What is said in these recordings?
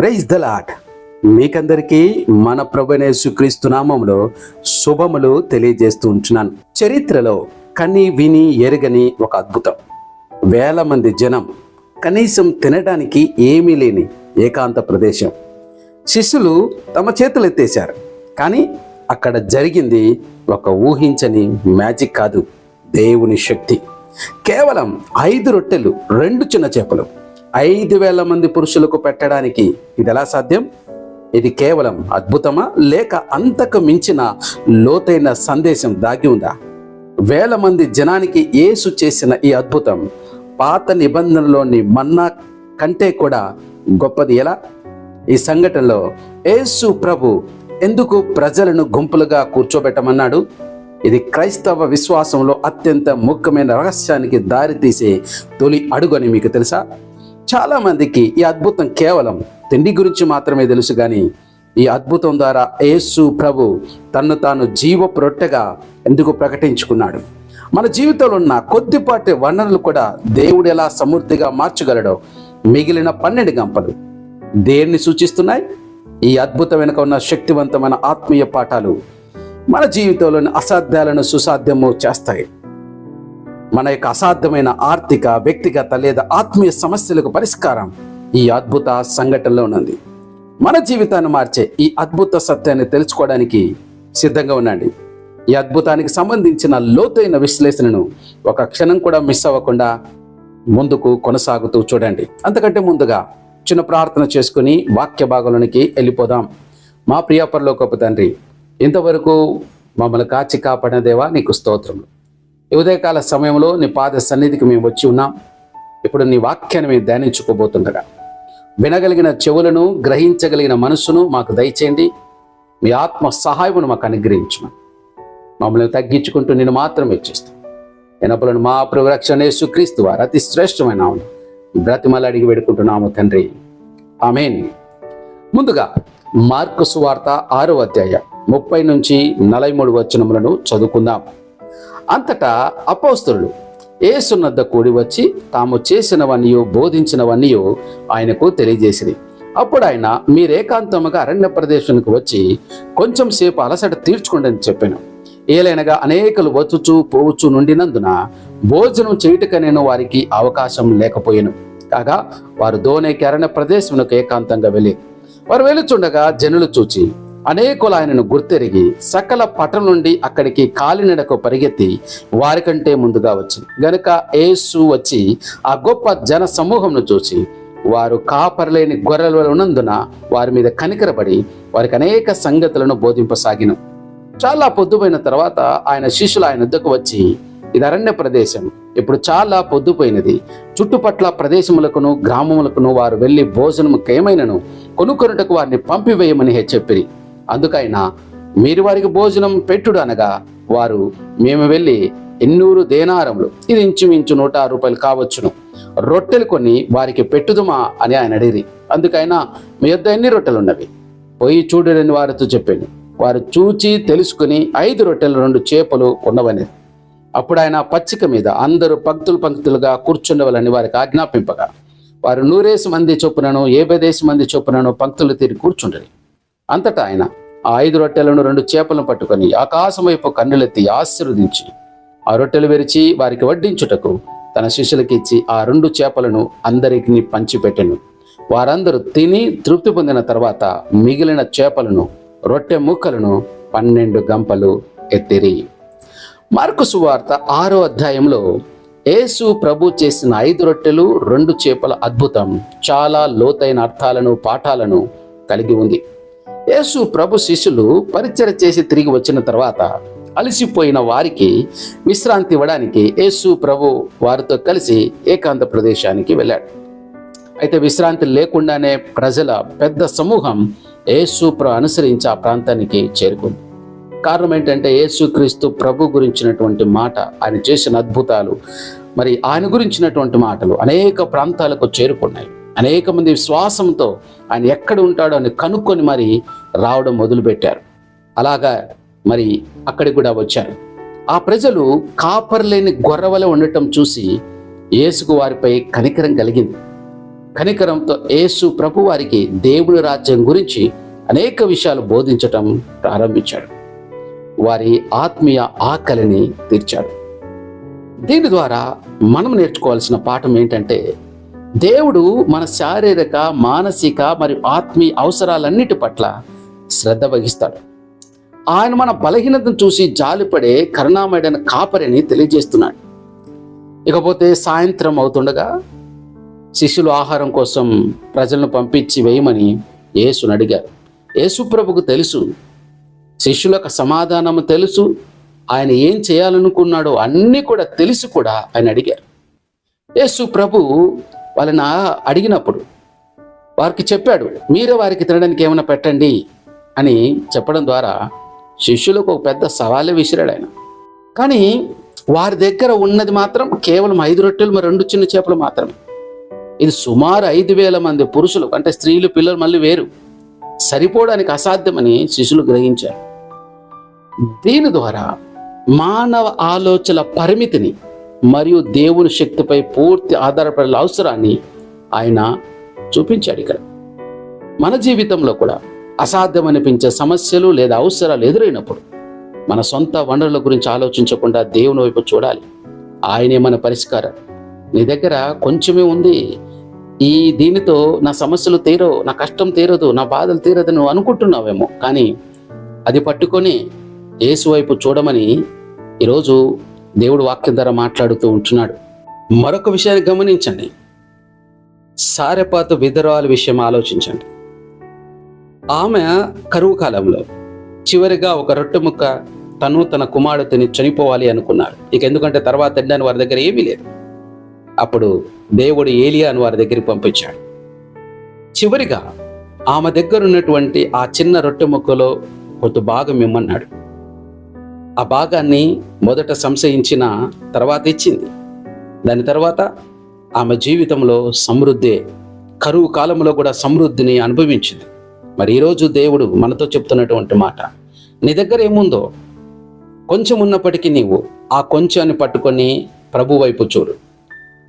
Praise the lot మీకందరికీ మన ప్రభునే సుక్రీస్తు నామంలో శుభములు తెలియజేస్తూ ఉంటున్నాను. చరిత్రలో కని విని ఎరగని ఒక అద్భుతం. వేల మంది జనం కనీసం తినడానికి ఏమీ లేని ఏకాంత ప్రదేశం. శిష్యులు తమ చేతులు ఎత్తేశారు. కానీ అక్కడ జరిగింది ఒక ఊహించని మ్యాజిక్ కాదు దేవుని శక్తి. కేవలం ఐదు రొట్టెలు రెండు చిన్న చేపలు. ఐదు వేల మంది పురుషులకు పెట్టడానికి ఇది ఎలా సాధ్యం? ఇది కేవలం అద్భుతమా? లేక అంతకు మించిన లోతైన సందేశం దాగి ఉందా? వేల మంది జనానికి యేసు చేసిన ఈ అద్భుతం పాత నిబంధనలోని మన్నా కంటే కూడా గొప్పది ఎలా? ఈ సంఘటనలో యేసు ప్రభు ఎందుకు ప్రజలను గుంపులుగా కూర్చోబెట్టమన్నాడు? ఇది క్రైస్తవ విశ్వాసంలో అత్యంత ముఖ్యమైన రహస్యానికి దారితీసే తొలి అడుగు అని మీకు తెలుసా? చాలా మందికి ఈ అద్భుతం కేవలం తిండి గురించి మాత్రమే తెలుసు కానీ ఈ అద్భుతం ద్వారా యేసు ప్రభు తన్ను తాను జీవ రొట్టెగా ఎందుకు ప్రకటించుకున్నాడు? మన జీవితంలో ఉన్న కొద్దిపాటి వనరులు కూడా దేవుడు ఎలా సమృద్ధిగా మార్చగలడో మిగిలిన పన్నెండు గంపలు దేన్ని సూచిస్తున్నాయి? ఈ అద్భుతం వెనుక ఉన్న శక్తివంతమైన ఆత్మీయ పాఠాలు మన జీవితంలోని అసాధ్యాలను సుసాధ్యము చేస్తాయి. మన యొక్క అసాధ్యమైన ఆర్థిక వ్యక్తిగత లేదా ఆత్మీయ సమస్యలకు పరిష్కారం ఈ అద్భుత సంఘటనలో ఉన్నది. మన జీవితాన్ని మార్చే ఈ అద్భుత సత్యాన్ని తెలుసుకోవడానికి సిద్ధంగా ఉండండి. ఈ అద్భుతానికి సంబంధించిన లోతైన విశ్లేషణను ఒక క్షణం కూడా మిస్ అవ్వకుండా ముందుకు కొనసాగుతూ చూడండి. అంతకంటే ముందుగా చిన్న ప్రార్థన చేసుకుని వాక్య భాగంలోనికి వెళ్ళిపోదాం. మా ప్రియపరలోకపు తండ్రి ఇంతవరకు మమ్మల్ని కాచి కాపాడిన దేవా నీకు స్తోత్రములు. ఉదయకాల సమయంలో నీ పాద సన్నిధికి మేము వచ్చి ఉన్నాం. ఇప్పుడు నీ వాక్యాన్ని మేము ధ్యానించుకోబోతుండగా. వినగలిగిన చెవులను గ్రహించగలిగిన మనసును మాకు దయచేయండి. మీ ఆత్మ సహాయమును మాకు అనుగ్రహించమని మమ్మల్ని తగ్గించుకుంటూ నేను మాత్రమే చేస్తాను ఎనపలను మా ప్రవరక్షణ సుక్రీస్తు వారు అతి శ్రేష్టమైన నామమున బ్రతిమలు అడిగి వేడుకుంటున్నాము తండ్రి. ఆమెన్. ముందుగా మార్కు సువార్త ఆరో అధ్యాయ ముప్పై నుంచి నలభై మూడు వచనములను చదువుకుందాం. అంతటా అపోస్తులు ఏసునద్ద కూడి వచ్చి తాము చేసినవన్నయో బోధించినవన్నయో ఆయనకు తెలియజేసిరి. అప్పుడు ఆయన మీరేకాంతముగా అరణ్య ప్రదేశానికి వచ్చి కొంచెం సేపు అలసట తీర్చుకోండి అని చెప్పాను. ఏలైనగా అనేకలు వచ్చుచు పోవచ్చు నుండినందున భోజనం చేయుటకనేను వారికి అవకాశం లేకపోయాను. కాగా వారు దోనేకి అరణ్య ప్రదేశమునకు ఏకాంతంగా వెళ్ళి వారు వెళుచుండగా జనులు చూచి అనేకులు ఆయనను గుర్తెరిగి సకల పటం నుండి అక్కడికి కాలినడకు పరిగెత్తి వారికంటే ముందుగా వచ్చింది గనుక యేసు వచ్చి ఆ గొప్ప జన సమూహంను చూసి వారు కాపరలేని గొర్రెలు ఉన్నందున వారి మీద కనికరపడి వారికి అనేక సంగతులను బోధింపసాగిన. చాలా పొద్దుపోయిన తర్వాత ఆయన శిష్యులు ఆయన వద్దకు వచ్చి ఇది అరణ్య ప్రదేశం. ఇప్పుడు చాలా పొద్దుపోయినది. చుట్టుపట్ల ప్రదేశములకును గ్రామములకును వారు వెళ్ళి భోజనము కేమైనను కొనుక్కొనుటకు వారిని పంపివేయమని చెప్పిరి. అందుకైనా మీరు వారికి భోజనం పెట్టుడు అనగా వారు మేము వెళ్ళి ఎన్నూరు దేనారములు ఇది ఇంచుమించు నూట ఆరు రూపాయలు కావచ్చును. రొట్టెలు కొని వారికి పెట్టుదుమా అని ఆయన అడిగిరి. అందుకైనా మీ యొద్ద ఎన్ని రొట్టెలు ఉన్నవి పోయి చూడని వారితో చెప్పాను. వారు చూచి తెలుసుకుని ఐదు రొట్టెలు రెండు చేపలు ఉన్నవని అప్పుడు ఆయన పచ్చిక మీద అందరూ పంక్తులు పంక్తులుగా కూర్చుండవాలని వారికి ఆజ్ఞాపింపగా వారు నూరేసి మంది చొప్పునను ఏబదేసి మంది చొప్పునను పంక్తులు తిరిగి కూర్చుండరు. అంతటా ఆయన ఆ ఐదు రొట్టెలను రెండు చేపలను పట్టుకొని ఆకాశం వైపు కన్నులెత్తి ఆశీర్వదించి ఆ రొట్టెలు విరిచి వారికి వడ్డించుటకు తన శిష్యులకి ఇచ్చి ఆ రెండు చేపలను అందరికి పంచిపెట్టెను. వారందరూ తిని తృప్తి పొందిన తర్వాత మిగిలిన చేపలను రొట్టె ముక్కలను పన్నెండు గంపలు ఎత్తిరి. మార్కు సువార్త ఆరో అధ్యాయంలో యేసు ప్రభు చేసిన ఐదు రొట్టెలు రెండు చేపల అద్భుతం చాలా లోతైన అర్థాలను పాఠాలను కలిగి ఉంది. యేసు ప్రభు శిష్యులు పరిచయ చేసి తిరిగి వచ్చిన తర్వాత అలసిపోయిన వారికి విశ్రాంతి ఇవ్వడానికి యేసు ప్రభు వారితో కలిసి ఏకాంత ప్రదేశానికి వెళ్ళాడు. అయితే విశ్రాంతి లేకుండానే ప్రజల పెద్ద సమూహం యేసు ప్ర అనుసరించి ఆ ప్రాంతానికి చేరుకుంది. కారణం ఏంటంటే యేసుక్రీస్తు ప్రభు గురించినటువంటి మాట ఆయన చేసిన అద్భుతాలు మరి ఆయన గురించినటువంటి మాటలు అనేక ప్రాంతాలకు చేరుకున్నాయి. అనేక మంది విశ్వాసంతో ఆయన ఎక్కడ ఉంటాడో అని కనుక్కొని మరి రావడం మొదలుపెట్టారు. అలాగా మరి అక్కడికి కూడా వచ్చారు. ఆ ప్రజలు కాపర్లేని గొర్రవలే ఉండటం చూసి యేసుకు వారిపై కనికరం కలిగింది. కనికరంతో యేసు ప్రభు వారికి దేవుని రాజ్యం గురించి అనేక విషయాలు బోధించటం ప్రారంభించాడు. వారి ఆత్మీయ ఆకలిని తీర్చాడు. దీని ద్వారా మనం నేర్చుకోవాల్సిన పాఠం ఏంటంటే దేవుడు మన శారీరక మానసిక మరియు ఆత్మీయ అవసరాలన్నిటి పట్ల శ్రద్ధ వహిస్తాడు. ఆయన మన బలహీనతను చూసి జాలిపడే కరుణామయుడైన కాపరిని తెలియజేస్తున్నాడు. ఇకపోతే సాయంత్రం అవుతుండగా శిష్యులు ఆహారం కోసం ప్రజలను పంపించి వేయమని యేసును అడిగారు. యేసుప్రభుకు తెలుసు శిష్యులకు సమాధానము తెలుసు ఆయన ఏం చేయాలనుకున్నాడో అన్నీ కూడా తెలిసి కూడా ఆయన అడిగారు. యేసు ప్రభు వాళ్ళని అడిగినప్పుడు వారికి చెప్పాడు మీరే వారికి తినడానికి ఏమైనా పెట్టండి అని చెప్పడం ద్వారా శిష్యులకు ఒక పెద్ద సవాలే విసిరాడు ఆయన. కానీ వారి దగ్గర ఉన్నది మాత్రం కేవలం ఐదు రొట్టెలు మరి రెండు చిన్న చేపలు మాత్రమే. ఇది సుమారు ఐదు వేల మంది పురుషులు అంటే స్త్రీలు పిల్లలు మళ్ళీ వేరు. సరిపోవడానికి అసాధ్యమని శిష్యులు గ్రహించారు. దీని ద్వారా మానవ ఆలోచన పరిమితిని మరియు దేవుని శక్తిపై పూర్తి ఆధారపడే అవసరాన్ని ఆయన చూపించాడు ఇక్కడ. మన జీవితంలో కూడా అసాధ్యం అనిపించే సమస్యలు లేదా అవసరాలు ఎదురైనప్పుడు మన సొంత వనరుల గురించి ఆలోచించకుండా దేవుని వైపు చూడాలి. ఆయనే మన పరిష్కారం. నీ దగ్గర కొంచెమే ఉంది. ఈ దీనితో నా సమస్యలు తీరవు నా కష్టం తీరదు నా బాధలు తీరదు నువ్వు అనుకుంటున్నావేమో. కానీ అది పట్టుకొని యేసు వైపు చూడమని ఈరోజు దేవుడు వాక్యం ద్వారా మాట్లాడుతూ ఉంటున్నాడు. మరొక విషయాన్ని గమనించండి. సారెపాత విధరాల విషయం ఆలోచించండి. ఆమె కరువు కాలంలో చివరిగా ఒక రొట్టె ముక్క తను తన కుమారుడిని చనిపోవాలి అనుకున్నాడు. ఇక ఎందుకంటే తర్వాత తినడానికి వారి దగ్గర ఏమీ లేదు. అప్పుడు దేవుడు ఏలియాను వారి దగ్గరికి పంపించాడు. చివరిగా ఆమె దగ్గర ఉన్నటువంటి ఆ చిన్న రొట్టె ముక్కలో కొంత భాగం ఇమ్మన్నాడు. ఆ భాగాన్ని మొదట సంశయించిన తర్వాత ఇచ్చింది. దాని తర్వాత ఆమె జీవితంలో సమృద్ధి కరువు కాలంలో కూడా సమృద్ధిని అనుభవించింది. మరి ఈరోజు దేవుడు మనతో చెప్తున్నటువంటి మాట నీ దగ్గర ఏముందో కొంచెం ఉన్నప్పటికీ నీవు ఆ కొంచెాన్ని పట్టుకొని ప్రభు వైపు చూడు.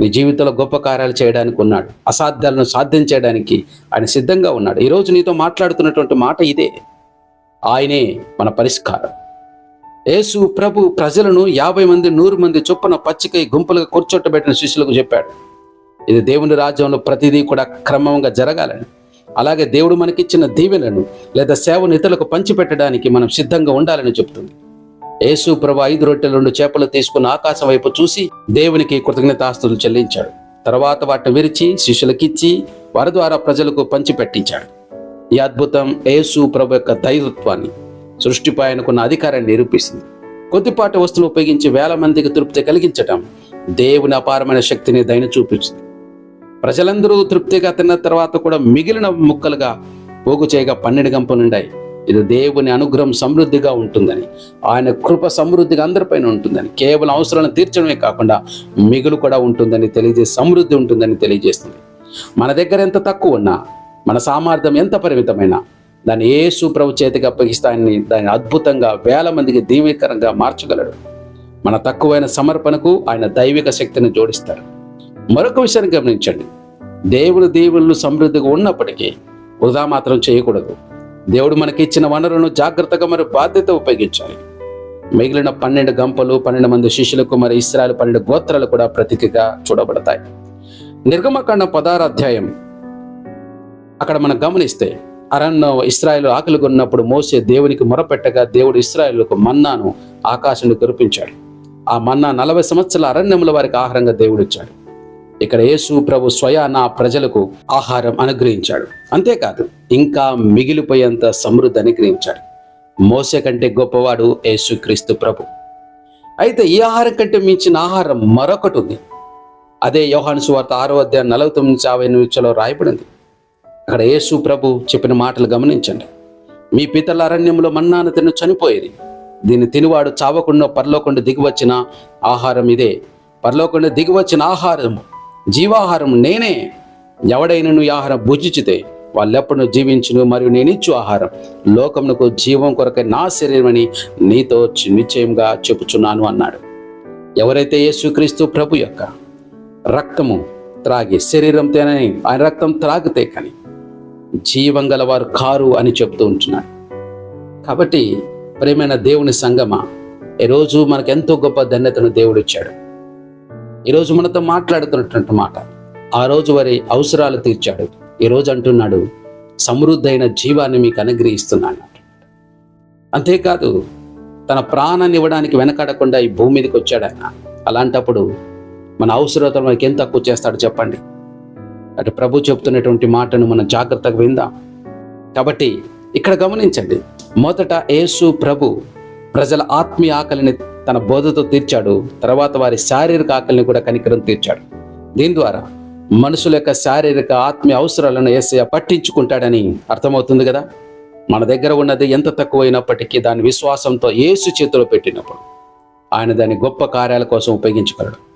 నీ జీవితంలో గొప్ప కార్యాలు చేయడానికి ఉన్నాడు అసాధ్యాలను సాధ్యం చేయడానికి ఆయన సిద్ధంగా ఉన్నాడు. ఈరోజు నీతో మాట్లాడుతున్నటువంటి మాట ఇదే. ఆయనే మన పరిష్కారం. యేసు ప్రభు ప్రజలను యాభై మంది నూరు మంది చొప్పున పచ్చికై గుంపులుగా కూర్చోటబెట్టిన శిష్యులకు చెప్పాడు. ఇది దేవుని రాజ్యంలో ప్రతిదీ కూడా క్రమంగా జరగాలని అలాగే దేవుడు మనకిచ్చిన దీవెలను లేదా సేవను ఇతరులకు పంచిపెట్టడానికి మనం సిద్ధంగా ఉండాలని చెప్తుంది. యేసు ప్రభు ఐదు రొట్టెలు రెండు చేపలు తీసుకున్న ఆకాశం వైపు చూసి దేవునికి కృతజ్ఞతాస్తులు చెల్లించాడు. తర్వాత వాటిని విరిచి శిష్యులకిచ్చి వారి ద్వారా ప్రజలకు పంచిపెట్టించాడు. ఈ అద్భుతం యేసు ప్రభు యొక్క దైవత్వాన్ని. సృష్టిపై ఆయనకున్న అధికారాన్ని నిరూపిస్తుంది. కొద్దిపాటి వస్తువులు ఉపయోగించి వేల మందికి తృప్తి కలిగించటం దేవుని అపారమైన శక్తిని దయన చూపించింది ప్రజలందరూ తృప్తిగా తిన్న తర్వాత కూడా మిగిలిన ముక్కలుగా పోగు చేయగా పన్నెండు గంపలుండాయి ఇది దేవుని అనుగ్రహం సమృద్ధిగా ఉంటుందని ఆయన కృప సమృద్ధిగా అందరిపైన ఉంటుందని కేవలం అవసరాలను తీర్చడమే కాకుండా మిగులు కూడా ఉంటుందని తెలియజేసి సమృద్ధి ఉంటుందని తెలియజేస్తుంది. మన దగ్గర ఎంత తక్కువ ఉన్నా మన సామర్థ్యం ఎంత పరిమితమైనా దాన్ని ఏ ప్రభు చేతికి అప్పగిస్తే ఆయన్ని దాన్ని అద్భుతంగా వేల మందికి దీవీకరంగా మార్చగలడు. మన తక్కువైన సమర్పణకు ఆయన దైవిక శక్తిని జోడిస్తారు. మరొక విషయాన్ని గమనించండి. దేవుడు దేవుళ్ళు సమృద్ధిగా ఉన్నప్పటికీ వృధా మాత్రం చేయకూడదు. దేవుడు మనకిచ్చిన వనరులను జాగ్రత్తగా మరి బాధ్యత ఉపయోగించాలి. మిగిలిన పన్నెండు గంపలు పన్నెండు మంది శిష్యులకు మరి ఇస్రాయల్ పన్నెండు గోత్రాలు కూడా ప్రతీకగా చూడబడతాయి. నిర్గమకాండ పదార అధ్యాయం. అక్కడ మనం గమనిస్తే అరణ్యం ఇస్రాయల్ ఆకలి కొన్నప్పుడు మోసే దేవునికి మొరపెట్టగా దేవుడు ఇస్రాయల్కు మన్నాను ఆకాశం కురిపించాడు. ఆ మన్నా నలభై సంవత్సరాల అరణ్యముల వారికి ఆహారంగా దేవుడు ఇచ్చాడు ఇక్కడ యేసు ప్రభు స్వయాన నా ప్రజలకు ఆహారం అనుగ్రహించాడు. అంతేకాదు ఇంకా మిగిలిపోయేంత సమృద్ధి అనుగ్రహించాడు. మోసే కంటే గొప్పవాడు యేసుక్రీస్తు ప్రభు. అయితే ఈ ఆహారం కంటే మించిన ఆహారం మరొకటి ఉంది. అదే యోహాను సువార్త ఆరో అధ్యాయం నలభై తొమ్మిది నుంచి యాభై నిమిషాల్లో రాయబడింది. అక్కడ యేసు ప్రభు చెప్పిన మాటలు గమనించండి. మీ పితల అరణ్యంలో మన్నాను తిను చనిపోయేది. దీన్ని తినివాడు చావకుండా పరలోకుండా దిగివచ్చిన ఆహారం ఇదే. పరలోకుండా దిగివచ్చిన ఆహారం జీవాహారం నేనే. ఎవడైనా నువ్వు ఆహారం భుజించితే వాళ్ళెప్పుడు జీవించును మరియు నేను ఇచ్చు ఆహారం. లోకమునకు జీవం కొరకై నా శరీరమని నీతో నిశ్చయంగా చెప్పుచున్నాను అన్నాడు. ఎవరైతే యేసుక్రీస్తు ప్రభు యొక్క రక్తము త్రాగి శరీరంతోనే ఆయన రక్తం త్రాగితే కానీ జీవం గలవారు కారు అని చెప్తూ ఉంటున్నాడు. కాబట్టి ప్రేమైన దేవుని సంగమ ఈరోజు మనకు ఎంతో గొప్ప ధన్యతను దేవుడు ఇచ్చాడు ఈరోజు మనతో మాట్లాడుతున్నటువంటి మాట ఆ రోజు వారి అవసరాలు తీర్చాడు. ఈరోజు అంటున్నాడు సమృద్ధైన జీవాన్ని మీకు అనుగ్రహిస్తున్నాను అంతేకాదు తన ప్రాణాన్ని ఇవ్వడానికి వెనకాడకుండా ఈ భూమి మీదకి వచ్చాడన్న అలాంటప్పుడు మన అవసరతలు మనకి ఎంత తక్కువ చేస్తాడు చెప్పండి. అటు ప్రభు చెప్తున్నటువంటి మాటను మనం జాగ్రత్తగా విందాం. కాబట్టి ఇక్కడ గమనించండి. మొదట యేసు ప్రభు ప్రజల ఆత్మీయ ఆకలిని తన బోధతో తీర్చాడు. తర్వాత వారి శారీరక ఆకలిని కూడా కనికరం తీర్చాడు. దీని ద్వారా మనుషుల యొక్క శారీరక ఆత్మీయ అవసరాలను ఏసయ పట్టించుకుంటాడని అర్థమవుతుంది కదా? మన దగ్గర ఉన్నది ఎంత తక్కువైనప్పటికీ దాని విశ్వాసంతో యేసు చేతిలో పెట్టినప్పుడు ఆయన దాని గొప్ప కార్యాల కోసం ఉపయోగించగలడు.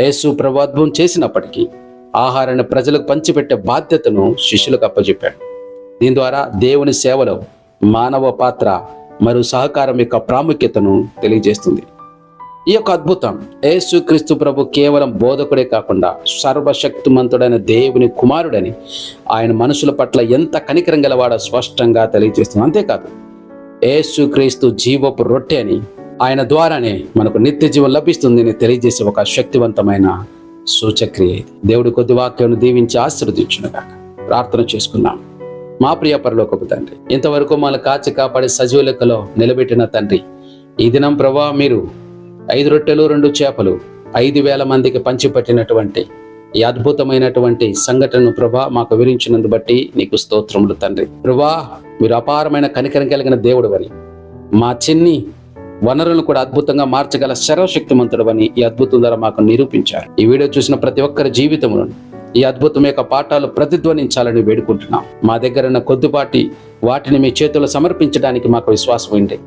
యేసు అద్భుతం చేసినప్పటికీ ఆహారాన్ని ప్రజలకు పంచిపెట్టే బాధ్యతను శిష్యులకు అప్పచెప్పాడు దీని ద్వారా దేవుని సేవలో మానవ పాత్ర మరియు సహకారం యొక్క ప్రాముఖ్యతను తెలియజేస్తుంది. ఈ యొక్క అద్భుతం యేసుక్రీస్తు ప్రభు కేవలం బోధకుడే కాకుండా సర్వశక్తిమంతుడైన దేవుని కుమారుడని ఆయన మనుషుల పట్ల ఎంత కనికరం గలవాడో స్పష్టంగా తెలియజేస్తుంది. అంతేకాదు యేసుక్రీస్తు జీవపు రొట్టె అని ఆయన ద్వారానే మనకు నిత్య జీవం లభిస్తుందని తెలియజేసే ఒక శక్తివంతమైన సూచక్రియ. ఇది దేవుడు కొద్ది వాక్యాన్ని దీవించి ఆశీర్వదించునుగా ప్రార్థన చేసుకున్నాం మా ప్రియ పరలోకపు తండ్రి ఇంతవరకు మళ్ళీ కాచి కాపాడి సజీవ లెక్కలో నిలబెట్టిన తండ్రి ఈ దినం ప్రభా మీరు ఐదు రొట్టెలు రెండు చేపలు ఐదు వేల మందికి పంచిపెట్టినటువంటి ఈ అద్భుతమైనటువంటి సంఘటనను ప్రభా మాకు వివరించినందు బట్టి నీకు స్తోత్రములు తండ్రి. ప్రభా మీరు అపారమైన కనికరం కలిగిన దేవుడు అని. మా చిన్ని వనరులను కూడా అద్భుతంగా మార్చగల సర్వశక్తిమంతుడు అని ఈ అద్భుతం ద్వారా మాకు నిరూపించారు. ఈ వీడియో చూసిన ప్రతి ఒక్కరి జీవితంలో ఈ అద్భుతం యొక్క పాఠాలు ప్రతిధ్వనించాలని వేడుకుంటున్నాం. మా దగ్గర ఉన్న కొద్దిపాటి వాటిని మీ చేతుల్లో సమర్పించడానికి మాకు విశ్వాసం ఉంది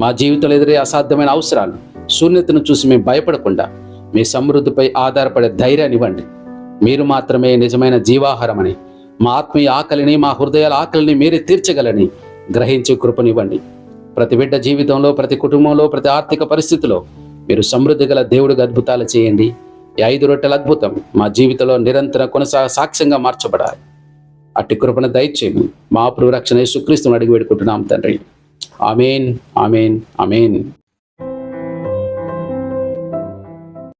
మా జీవితంలో ఎదురే అసాధ్యమైన అవసరాలు శూన్యతను చూసి మేము భయపడకుండా మీ సమృద్ధిపై ఆధారపడే ధైర్యాన్ని ఇవ్వండి. మీరు మాత్రమే నిజమైన జీవాహారమని మా ఆత్మీయ ఆకలిని మా హృదయాల ఆకలిని మీరే తీర్చగలని గ్రహించే కృపనివ్వండి ప్రతి బిడ్డ జీవితంలో ప్రతి కుటుంబంలో ప్రతి ఆర్థిక పరిస్థితిలో మీరు సమృద్ధి గల దేవుడికి అద్భుతాలు చేయండి. ఈ ఐదు రొట్టెల అద్భుతం మా జీవితంలో నిరంతరం కొనసాగ సాక్ష్యంగా మార్చబడాలి. అట్టి కృపణ దయచేయము మా ప్రభు రక్షణ యేసుక్రీస్తుని అడిగి వేడుకుంటున్నాం తండ్రి. Amen amen amen.